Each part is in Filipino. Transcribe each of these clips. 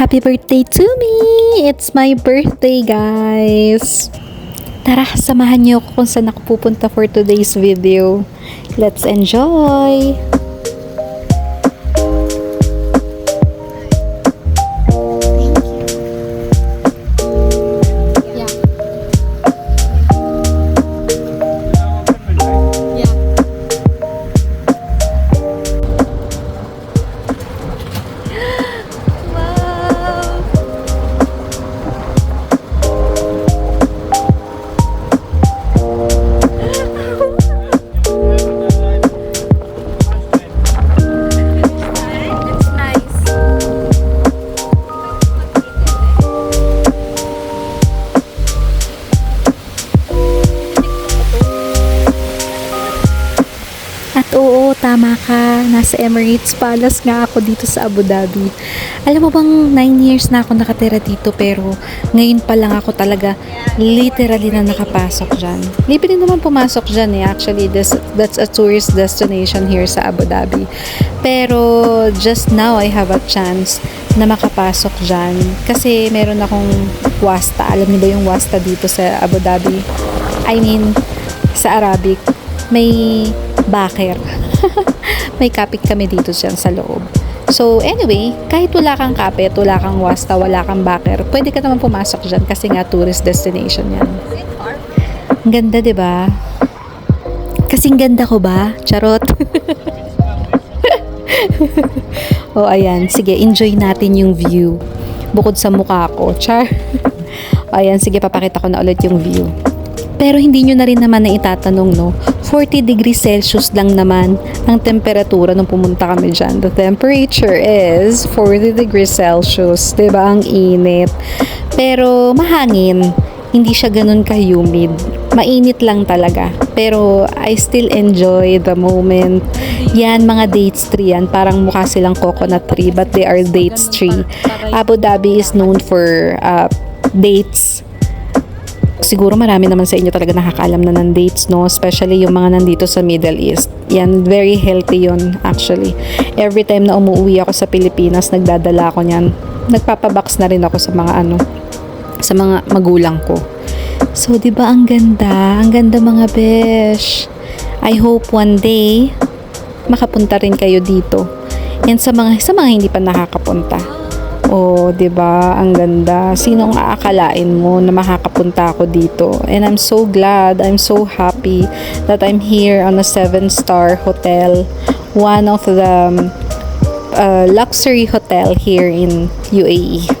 Happy birthday to me! It's my birthday, guys! Tara, samahan niyo ako kung saan ako pupunta for today's video. Let's enjoy! Nasa Emirates Palace nga ako dito sa Abu Dhabi. Alam mo bang 9 years na ako nakatira dito pero ngayon pa lang ako talaga literally na nakapasok dyan. Libre naman pumasok dyan eh. Actually, this, that's a tourist destination here sa Abu Dhabi. Pero just now I have a chance na makapasok dyan. Kasi meron akong wasta. Alam niyo ba yung wasta dito sa Abu Dhabi? I mean, sa Arabic, may baker. may kapit kami dito dyan sa loob. So, anyway, kahit wala kang kapit, wala kang wasta, wala kang baker, pwede ka naman pumasok dyan kasi nga tourist destination yan. Ang ganda, ba? Kasing ganda ko ba? Charot. o, ayan. Sige, enjoy natin yung view. Bukod sa mukha ko. Char. o, ayan. Sige, papakita ko na ulit yung view. Pero hindi nyo na rin naman na itatanong, no? 40 degrees Celsius lang naman ang temperatura nung pumunta kami dyan. The temperature is 40 degrees Celsius. ba Ang init. Pero mahangin. Hindi siya ganun ka-humid. Mainit lang talaga. Pero I still enjoy the moment. Yan, mga dates tree yan. Parang mukha silang coconut tree but they are dates tree. Abu Dhabi is known for uh, dates siguro marami naman sa inyo talaga nakakaalam na ng dates, no? Especially yung mga nandito sa Middle East. Yan, very healthy yon actually. Every time na umuwi ako sa Pilipinas, nagdadala ako niyan. Nagpapabox na rin ako sa mga ano, sa mga magulang ko. So, di ba ang ganda? Ang ganda mga besh. I hope one day, makapunta rin kayo dito. Yan sa mga, sa mga hindi pa nakakapunta. Oh, 'di ba? Ang ganda. Sinong aakalain mo na makakapunta ako dito? And I'm so glad, I'm so happy that I'm here on a seven-star hotel. One of the um, uh, luxury hotel here in. UAE.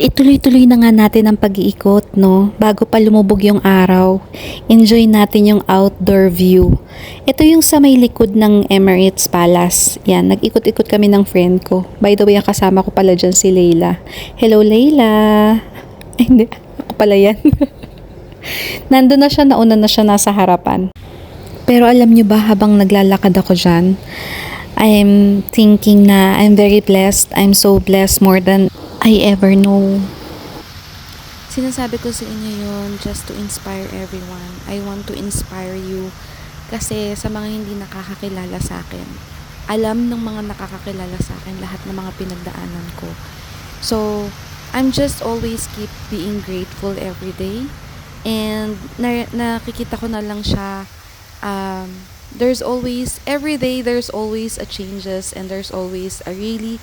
Ituloy-tuloy na nga natin ang pag-iikot, no? Bago pa lumubog yung araw. Enjoy natin yung outdoor view. Ito yung sa may likod ng Emirates Palace. Yan, nag-ikot-ikot kami ng friend ko. By the way, ang kasama ko pala dyan si Leila. Hello, Leila! Ay, hindi. Ako pala yan. Nandun na siya, nauna na siya nasa harapan. Pero alam nyo ba, habang naglalakad ako dyan, I'm thinking na I'm very blessed. I'm so blessed more than I ever know. Sinasabi ko sa inyo yun just to inspire everyone. I want to inspire you kasi sa mga hindi nakakakilala sa akin, alam ng mga nakakakilala sa akin lahat ng mga pinagdaanan ko. So, I'm just always keep being grateful every day. And na, nakikita ko na lang siya um, there's always every day there's always a changes and there's always a really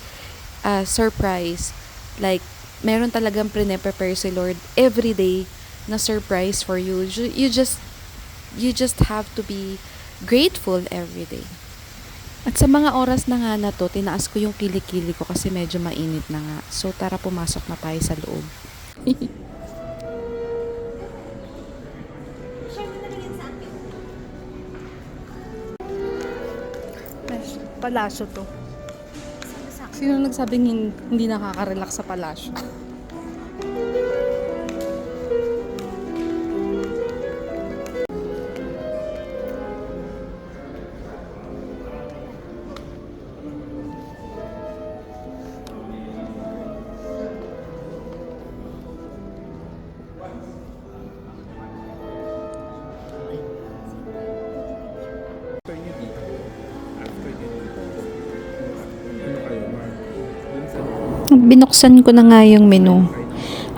uh, surprise Like, meron talagang pre-prepare si Lord every day na surprise for you. You just, you just have to be grateful every day. At sa mga oras na nga na to, tinaas ko yung kilikili ko kasi medyo mainit na nga. So tara pumasok na tayo sa loob. Palaso to. Sino nagsabing hin- hindi nakaka-relax sa palasyo? Binuksan ko na nga yung menu.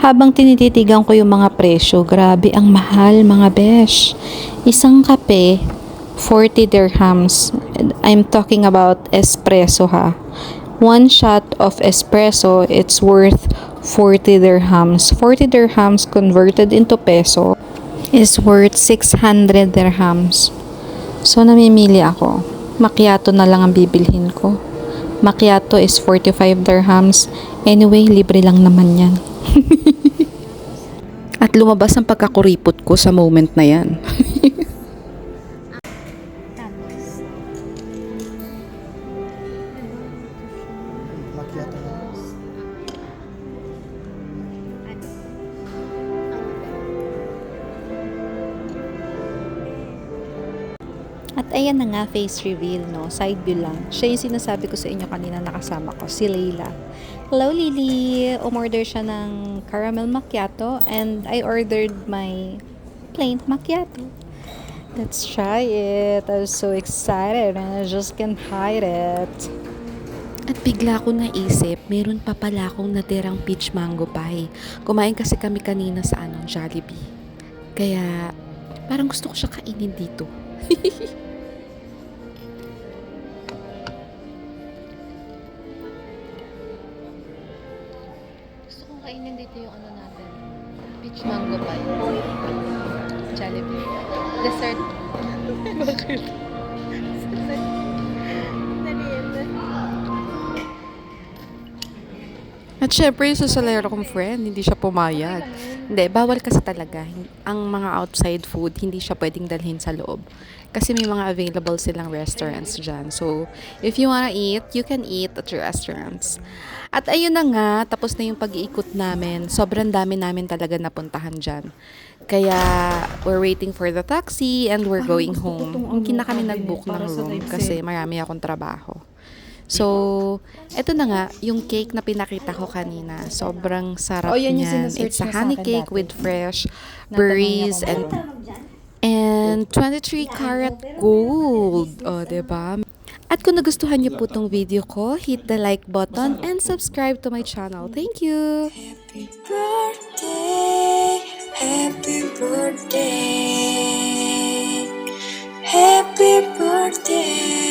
Habang tinititigan ko yung mga presyo, grabe ang mahal mga besh. Isang kape, 40 dirhams. I'm talking about espresso ha. One shot of espresso, it's worth 40 dirhams. 40 dirhams converted into peso is worth 600 dirhams. So, namimili ako. Macchiato na lang ang bibilhin ko. Macchiato is 45 dirhams. Anyway, libre lang naman yan. At lumabas ang pagkakuripot ko sa moment na yan. At ayan na nga, face reveal, no? Side view lang. Siya yung sinasabi ko sa inyo kanina nakasama ko, si Layla. Hello, Lily! Umorder siya ng caramel macchiato and I ordered my plain macchiato. Let's try it. I'm so excited and I just can't hide it. At bigla ko naisip, meron pa pala akong natirang peach mango pie. Kumain kasi kami kanina sa ano, Jollibee. Kaya, parang gusto ko siya kainin dito. dito yung ano natin. Peach mango pie. Jollibee. Dessert. Bakit? At syempre, yung sasalero kong friend, hindi siya pumayag. Hindi, bawal kasi talaga. Ang mga outside food, hindi siya pwedeng dalhin sa loob. Kasi may mga available silang restaurants dyan. So, if you wanna eat, you can eat at your restaurants. At ayun na nga, tapos na yung pag-iikot namin. Sobrang dami namin talaga napuntahan dyan. Kaya, we're waiting for the taxi and we're going home. Hindi na kami nag-book ng room kasi marami akong trabaho. So, eto na nga, yung cake na pinakita ko kanina. Sobrang sarap oh, yun niyan. It's a honey cake dati. with fresh berries and and 23 karat gold. O, oh, diba? At kung nagustuhan niyo po tong video ko, hit the like button and subscribe to my channel. Thank you! Happy birthday! Happy birthday! Happy birthday!